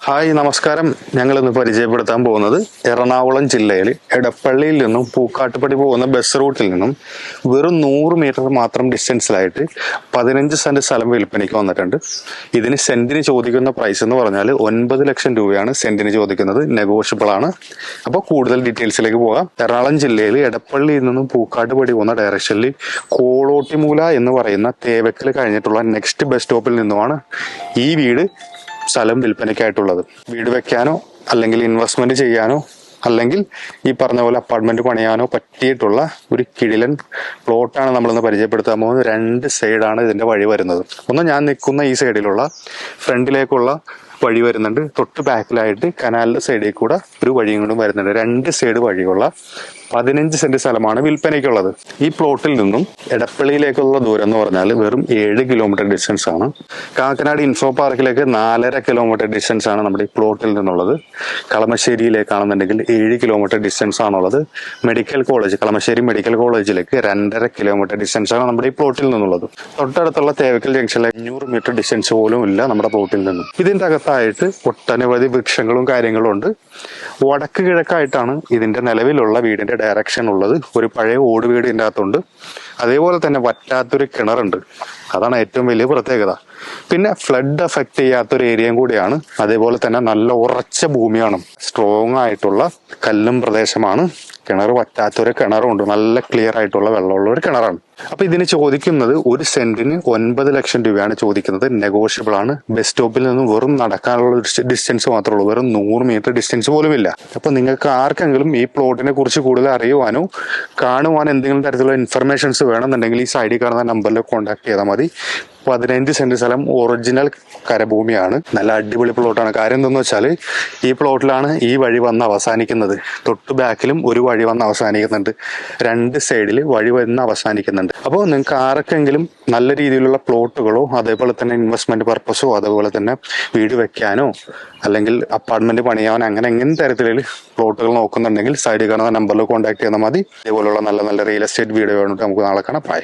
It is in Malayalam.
ഹായ് നമസ്കാരം. ഞങ്ങൾ ഇന്ന് പരിചയപ്പെടുത്താൻ പോകുന്നത് എറണാകുളം ജില്ലയിൽ എടപ്പള്ളിയിൽ നിന്നും പൂക്കാട്ടുപടി പോകുന്ന ബസ് റൂട്ടിൽ നിന്നും വെറും നൂറ് മീറ്റർ മാത്രം ഡിസ്റ്റൻസിലായിട്ട് പതിനഞ്ച് സെന്റ് സ്ഥലം വിൽപ്പനയ്ക്ക് വന്നിട്ടുണ്ട്. ഇതിന് സെന്റിന് ചോദിക്കുന്ന പ്രൈസ് എന്ന് പറഞ്ഞാൽ ഒൻപത് ലക്ഷം രൂപയാണ് സെന്റിന് ചോദിക്കുന്നത്. നെഗോഷ്യബിൾ ആണ്. അപ്പോൾ കൂടുതൽ ഡീറ്റെയിൽസിലേക്ക് പോകാം. എറണാകുളം ജില്ലയിൽ എടപ്പള്ളിയിൽ നിന്നും പൂക്കാട്ടുപടി പോകുന്ന ഡയറക്ഷനിൽ കോളോട്ടിമൂല എന്ന് പറയുന്ന തേവക്കൽ കഴിഞ്ഞിട്ടുള്ള നെക്സ്റ്റ് ബസ് സ്റ്റോപ്പിൽ നിന്നുമാണ് ഈ വീട് സ്ഥലം വിൽപ്പനയ്ക്കായിട്ടുള്ളത്. വീട് വെക്കാനോ അല്ലെങ്കിൽ ഇൻവെസ്റ്റ്മെന്റ് ചെയ്യാനോ അല്ലെങ്കിൽ ഈ പറഞ്ഞ പോലെ അപ്പാർട്ട്മെന്റ് പണിയാനോ പറ്റിയിട്ടുള്ള ഒരു കിടിലൻ പ്ലോട്ടാണ് നമ്മളിന്ന് പരിചയപ്പെടുത്താൻ പോകുന്നത്. രണ്ട് സൈഡാണ് ഇതിന്റെ വഴി വരുന്നത്. ഒന്ന് ഞാൻ നിൽക്കുന്ന ഈ സൈഡിലുള്ള ഫ്രണ്ടിലേക്കുള്ള വഴി വരുന്നുണ്ട്. തൊട്ട് ബാക്കിലായിട്ട് കനാലിന്റെ സൈഡിൽ കൂടെ ഒരു വഴിയും കൂടെ വരുന്നുണ്ട്. രണ്ട് സൈഡ് വഴിയുള്ള പതിനഞ്ച് സെന്റ് സ്ഥലമാണ് വിൽപ്പനയ്ക്കുള്ളത്. ഈ പ്ലോട്ടിൽ നിന്നും എടപ്പള്ളിയിലേക്കുള്ള ദൂരം എന്ന് പറഞ്ഞാൽ വെറും ഏഴ് കിലോമീറ്റർ ഡിസ്റ്റൻസ് ആണ്. കാക്കനാട് ഇൻഫോ പാർക്കിലേക്ക് നാലര കിലോമീറ്റർ ഡിസ്റ്റൻസ് ആണ് നമ്മുടെ ഈ പ്ലോട്ടിൽ നിന്നുള്ളത്. കളമശ്ശേരിയിലേക്കാണെന്നുണ്ടെങ്കിൽ ഏഴ് കിലോമീറ്റർ ഡിസ്റ്റൻസ് ആണുള്ളത്. മെഡിക്കൽ കോളേജ് കളമശ്ശേരി മെഡിക്കൽ കോളേജിലേക്ക് രണ്ടര കിലോമീറ്റർ ഡിസ്റ്റൻസ് ആണ് നമ്മുടെ ഈ പ്ലോട്ടിൽ നിന്നുള്ളത്. തൊട്ടടുത്തുള്ള തേവക്കൽ ജംഗ്ഷനിൽ അഞ്ഞൂറ് മീറ്റർ ഡിസ്റ്റൻസ് പോലും ഇല്ല നമ്മുടെ പ്ലോട്ടിൽ നിന്നും. ഇതിന്റെ അകത്തായിട്ട് ഒട്ടനവധി വൃക്ഷങ്ങളും കാര്യങ്ങളും ഉണ്ട്. വടക്ക് കിഴക്കായിട്ടാണ് ഇതിന്റെ നിലവിലുള്ള വീടിന്റെ ഡയറക്ഷൻ ഉള്ളത്. ഒരു പഴയ ഓട് വീട് അകത്തുണ്ട്. അതേപോലെ തന്നെ വറ്റാത്തൊരു കിണറുണ്ട്. അതാണ് ഏറ്റവും വലിയ പ്രത്യേകത. പിന്നെ ഫ്ലഡ് എഫക്ട് ചെയ്യാത്തൊരു ഏരിയയും കൂടിയാണ്. അതേപോലെ തന്നെ നല്ല ഉറച്ച ഭൂമിയാണ്. സ്ട്രോങ് ആയിട്ടുള്ള കല്ലും പ്രദേശമാണ്. കിണർ വറ്റാത്തൊരു കിണറുണ്ട്. നല്ല ക്ലിയർ ആയിട്ടുള്ള വെള്ളമുള്ള ഒരു കിണറാണ്. അപ്പൊ ഇതിന് ചോദിക്കുന്നത് ഒരു സെന്റിന് ഒൻപത് ലക്ഷം രൂപയാണ് ചോദിക്കുന്നത്. നെഗോഷ്യബിൾ ആണ്. ബസ് സ്റ്റോപ്പിൽ നിന്ന് വെറും നടക്കാനുള്ള ഡിസ്റ്റൻസ് മാത്രമേ ഉള്ളൂ. വെറും നൂറ് മീറ്റർ ഡിസ്റ്റൻസ് പോലും ഇല്ല. അപ്പൊ നിങ്ങൾക്ക് ആർക്കെങ്കിലും ഈ പ്ലോട്ടിനെ കുറിച്ച് കൂടുതൽ അറിയുവാനോ കാണുവാനോ എന്തെങ്കിലും തരത്തിലുള്ള ഇൻഫർമേഷൻസ് വേണമെന്നുണ്ടെങ്കിൽ ഈ സൈഡിൽ കാണുന്ന നമ്പറിൽ കോൺടാക്ട് ചെയ്താൽ മതി. പതിനഞ്ച് സെന്റ് സ്ഥലം ഒറിജിനൽ കരഭൂമിയാണ്. നല്ല അടിപൊളി പ്ലോട്ടാണ് കാര്യം എന്തെന്ന് വെച്ചാൽ ഈ പ്ലോട്ടിലാണ് ഈ വഴി വന്ന് അവസാനിക്കുന്നത്. തൊട്ട് ബാക്കിലും ഒരു വഴി വന്ന് അവസാനിക്കുന്നുണ്ട്. രണ്ട് സൈഡിൽ വഴി വന്ന് അവസാനിക്കുന്നുണ്ട്. അപ്പോൾ നിങ്ങൾക്ക് ആർക്കെങ്കിലും നല്ല രീതിയിലുള്ള പ്ലോട്ടുകളോ അതേപോലെ തന്നെ ഇൻവെസ്റ്റ്മെന്റ് പർപ്പസോ അതേപോലെ തന്നെ വീട് വെക്കാനോ അല്ലെങ്കിൽ അപ്പാർട്ട്മെന്റ് പണിയാനോ അങ്ങനെ എങ്ങനെ തരത്തിലുള്ള പ്ലോട്ടുകൾ നോക്കുന്നുണ്ടെങ്കിൽ സൈഡിൽ കാണുന്ന നമ്പറിൽ കോൺടാക്ട് ചെയ്താൽ മതി. ഇതേപോലുള്ള നല്ല നല്ല റിയൽ എസ്റ്റേറ്റ് വീഡിയോ നമുക്ക് നാളെ കാണാം. ബൈ